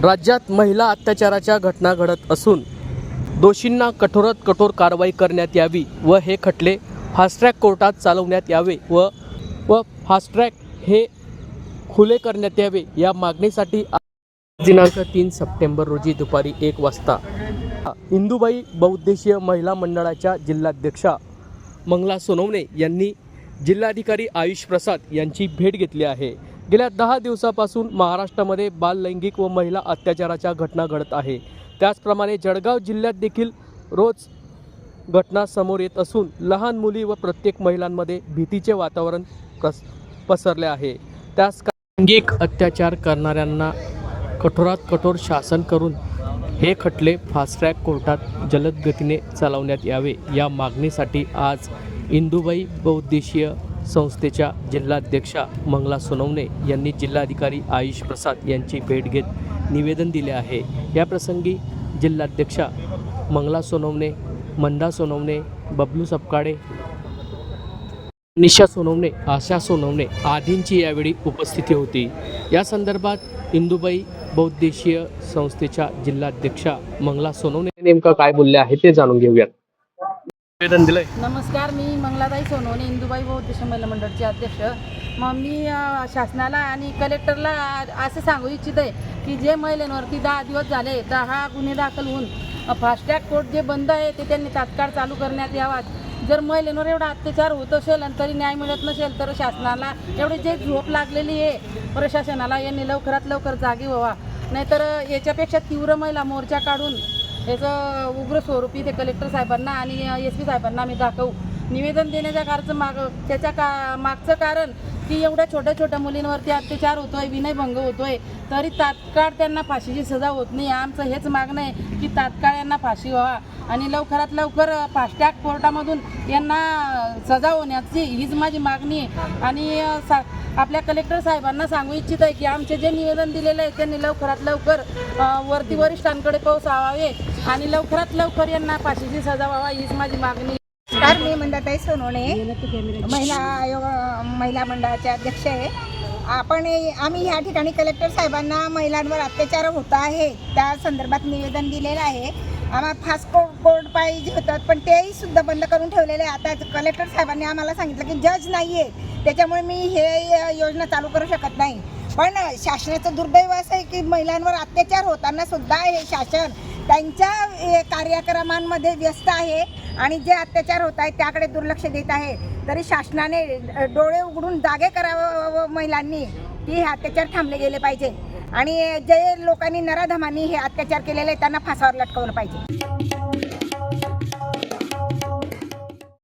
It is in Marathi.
राज्यात महिला अत्याचाराच्या घटना घडत असून दोषींना कठोरात कठोर कारवाई करण्यात यावी व हे खटले फास्ट्रॅक कोर्टात चालवण्यात यावे व व फास्ट्रॅक हे खुले करण्यात यावे या मागणीसाठी दिनांक तीन सप्टेंबर रोजी दुपारी एक वाजता इंदुबाई बहुद्देशीय महिला मंडळाच्या जिल्हाध्यक्षा मंगला सोनवणे यांनी जिल्हाधिकारी आयुष प्रसाद यांची भेट घेतली आहे. गेल्या दहा दिवसापासून महाराष्ट्रामध्ये बाललैंगिक व महिला अत्याचाराच्या घटना घडत आहे. त्याचप्रमाणे जळगाव जिल्ह्यात देखील रोज घटना समोर येत असून लहान मुली व प्रत्येक महिलांमध्ये भीतीचे वातावरण प्रस पसरले आहे. त्यास लैंगिक अत्याचार करणाऱ्यांना कठोरात कठोर शासन करून हे खटले फास्ट्रॅक कोर्टात जलद गतीने चालवण्यात यावे या मागणीसाठी आज इंदुबाई बहुउद्देशीय संस्थेच्या जिल्हाध्यक्षा मंगला सोनवणे यांनी जिल्हाधिकारी आयुष प्रसाद यांची भेट घेत निवेदन दिले आहे. या प्रसंगी जिल्हाध्यक्षा मंगला सोनवणे मंदा सोनवणे बबलू सपकाळे निशा सोनवणे आशा सोनवणे आदींची यावेळी उपस्थिती होती. या संदर्भात इंदुबाई बौद्धेशीय संस्थेच्या जिल्हाध्यक्षा मंगला सोनवणे नेमकं काय बोलले आहे ते जाणून घेऊयात. निवेदन दिलंय. नमस्कार मी मंगलाताई सोनवणे इंदुबाई बौद्ध महिला मंडळचे अध्यक्ष. मग मी अ, शासनाला आणि कलेक्टरला असं सांगू इच्छित आहे की जे महिलांवरती दहा दिवस झाले दहा गुन्हे दाखल होऊन फास्टॅग कोर्ट जे बंद आहे ते त्यांनी तात्काळ चालू करण्यात यावा जर महिलांवर एवढा अत्याचार होत असेल आणि तरी न्याय मिळत नसेल तर शासनाला एवढी जे झोप लागलेली आहे प्रशासनाला यांनी लवकरात लवकर जागी व्हावा. नाहीतर याच्यापेक्षा तीव्र महिला मोर्चा काढून याचं उग्र स्वरूपी ते कलेक्टर साहेबांना आणि एस पी साहेबांना आम्ही दाखवू. निवेदन देण्याच्या कारचं माग त्याच्या का मागचं कारण की एवढ्या छोट्या छोट्या मुलींवरती अत्याचार होतोय विनयभंग होतोय तरी तात्काळ त्यांना फाशीची सजा होत नाही. आमचं हेच मागणं आहे की तात्काळ यांना फाशी व्हावा आणि लवकरात लवकर फास्टॅग कोर्टामधून यांना सजा होण्याची हीच माझी मागणी आहे. आणि सा आपल्या कलेक्टर साहेबांना सांगू इच्छित आहे की आमचे जे निवेदन दिलेलं आहे त्यांनी लवकरात लवकर वरती वरिष्ठांकडे पोहोचावे आणि लवकरात लवकर यांना फाशीची सजा व्हावा हीच माझी मागणी नमस्कार मी मंदाताई सोनवणे महिला आयोग महिला मंडळाचे अध्यक्ष आहे. आपण आम्ही ह्या ठिकाणी कलेक्टर साहेबांना महिलांवर अत्याचार होत आहे त्या संदर्भात निवेदन दिलेलं आहे. आम्हाला फास्ट कोर्ट कोर्ट पाहिजे होतं पण तेही सुद्धा बंद करून ठेवलेले आहे आता कलेक्टर साहेबांनी आम्हाला सांगितलं की जज नाही आहे त्याच्यामुळे मी हे योजना चालू करू शकत नाही. पण शासनाचं दुर्दैव असं आहे की महिलांवर अत्याचार होताना सुद्धा हे शासन त्यांच्या कार्यक्रमांमध्ये व्यस्त आहे. आणि जे अत्याचार होत आहेत त्याकडे दुर्लक्ष देत आहे. तरी शासनाने डोळे उघडून जागे करावं व महिलांनी की हे अत्याचार थांबले गेले पाहिजे. आणि जे लोकांनी नराधमांनी हे अत्याचार केलेले त्यांना फासावर लटकवलं पाहिजे.